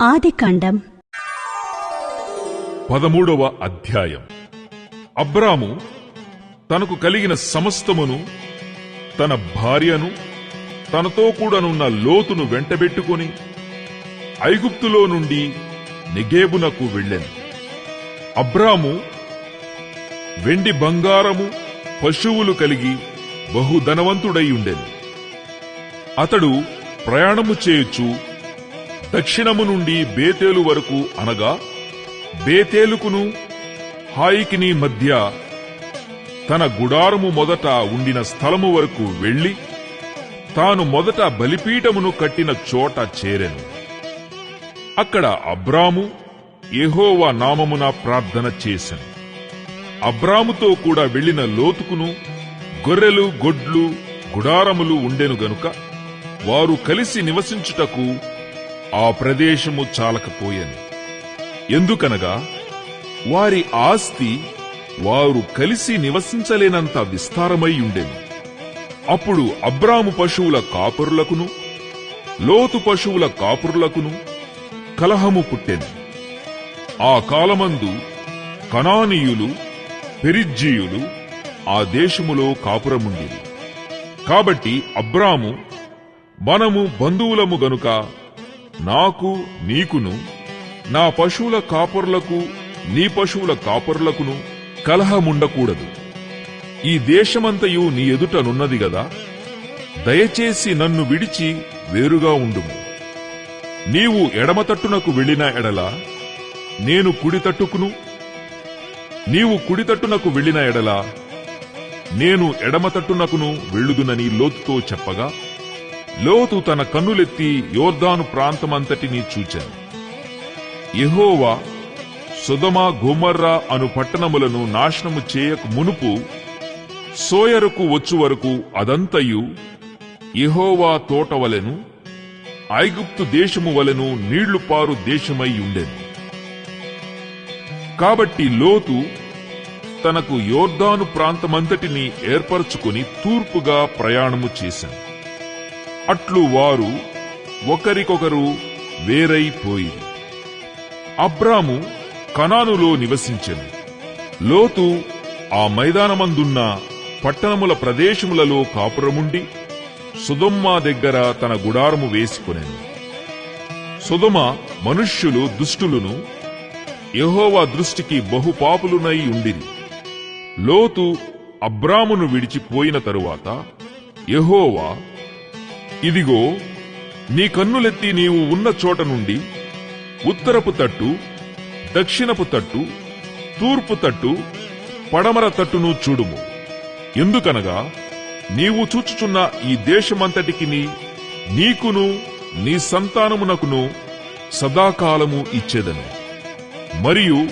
ఆదికాండం. పదమూడవ అధ్యాయం. అబ్రాము తనకు కలిగిన సమస్తమును తన భార్యను తనతో కూడానున్న లోతును వెంటబెట్టుకుని ఐగుప్తులో నుండి నెగేబునకు వెళ్ళెను. అబ్రాము వెండి బంగారము పశువులు కలిగి బహుధనవంతుడై ఉండెను. అతడు ప్రయాణము చేయొచ్చు దక్షిణము నుండి బేతేలు వరకు అనగా బేతేలుకును హాయికిని మధ్య తన గుడారము మొదట ఉండిన స్థలము వరకు వెళ్ళి తాను మొదట బలిపీఠమును కట్టిన చోట చేరెను. అక్కడ అబ్రాము యెహోవా నామమున ప్రార్థన చేశాను అబ్రాముతో కూడా వెళ్ళిన లోతుకును గొర్రెలు గొడ్లు గుడారములు ఉండెను గనుక వారు కలిసి నివసించుటకు ఆ ప్రదేశము చాలకపోయెను. ఎందుకనగా వారి ఆస్తి వారు కలిసి నివసించలేనంత విస్తారమై ఉండేది అప్పుడు అబ్రాము పశువుల కాపురులకును లోతు పశువుల కాపురులకును కలహము పుట్టెను. ఆ కాలమందు కనానీయులు పెరిజ్జీయులు ఆ దేశములో కాపురముండేది కాబట్టి అబ్రాము మనము బంధువులము గనుక నాకు నీకును నా పశువుల కాపరులకు నీ పశువుల కాపరులకును కలహముండకూడదు. ఈ దేశమంతయు నీ ఎదుటనున్నది గదా దయచేసి నన్ను విడిచి వేరుగా ఉండుము. నీవు ఎడమతట్టునకు వెళ్ళిన ఎడల నేను కుడితట్టుకును. నీవు కుడితట్టునకు వెళ్ళిన ఎడల నేను ఎడమతట్టునకును వెళ్ళుదునని లోతుతో చెప్పగా లోతు తన కన్నులెత్తి యోర్దాను ప్రాంతమంతటినీ చూచాను. ఎహోవా సుధమ గుమర్రా అను పట్టణములను నాశనము చేయక మునుపు సోయరుకు వచ్చు వరకు అదంతయు యెహోవా తోట వలెను ఐగుప్తు దేశము వలెను నీళ్ళు పారు దేశమై ఉండెను. కాబట్టి లోతు తనకు యోర్దాను ప్రాంతమంతటిని ఏర్పరచుకుని తూర్పుగా ప్రయాణము చేశాను. అట్లు వారు ఒకరికొకరు వేరైపోయింది అబ్రాము కనానులో నివసించెను. లోతు ఆ మైదానమందున్న పట్టణముల ప్రదేశములలో కాపురముండి సుధొమ్మ దగ్గర తన గుడారము వేసుకొనెను. సుధమ మనుష్యులు దుష్టులును యహోవా దృష్టికి బహుపాపులునై ఉండిరి. లోతు అబ్రామును విడిచిపోయిన తరువాత యహోవా ఇదిగో నీ కన్నులెత్తి నీవు ఉన్న చోట నుండి ఉత్తరపు తట్టు దక్షిణపు తట్టు తూర్పు తట్టు పడమర తట్టును చూడుము. ఎందుకనగా నీవు చూచుచున్న ఈ దేశమంతటికి నీకును నీ సంతానమునకును సదాకాలము ఇచ్చేదను. మరియు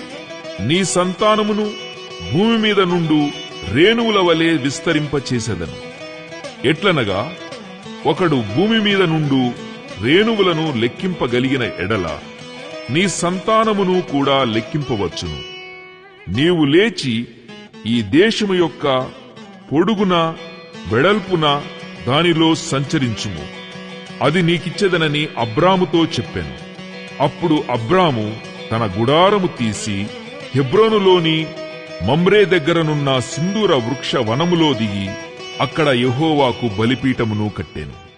నీ సంతానమును భూమి మీద నుండు రేణువుల వలె విస్తరింపచేసేదను. ఎట్లనగా ఒకడు భూమి మీద నుండు రేణువులను లెక్కింపగలిగిన ఎడల నీ సంతానమును కూడా లెక్కింపవచ్చును. నీవు లేచి ఈ దేశము యొక్క పొడుగున వెడల్పున దానిలో సంచరించుము. అది నీకిచ్చెదనని అబ్రాముతో చెప్పాను. అప్పుడు అబ్రాము తన గుడారము తీసి హెబ్రోనులోని మమ్రే దగ్గరనున్న సింధూర వృక్ష వనములో దిగి అక్కడ యహోవాకు బలిపీఠమును కట్టెను.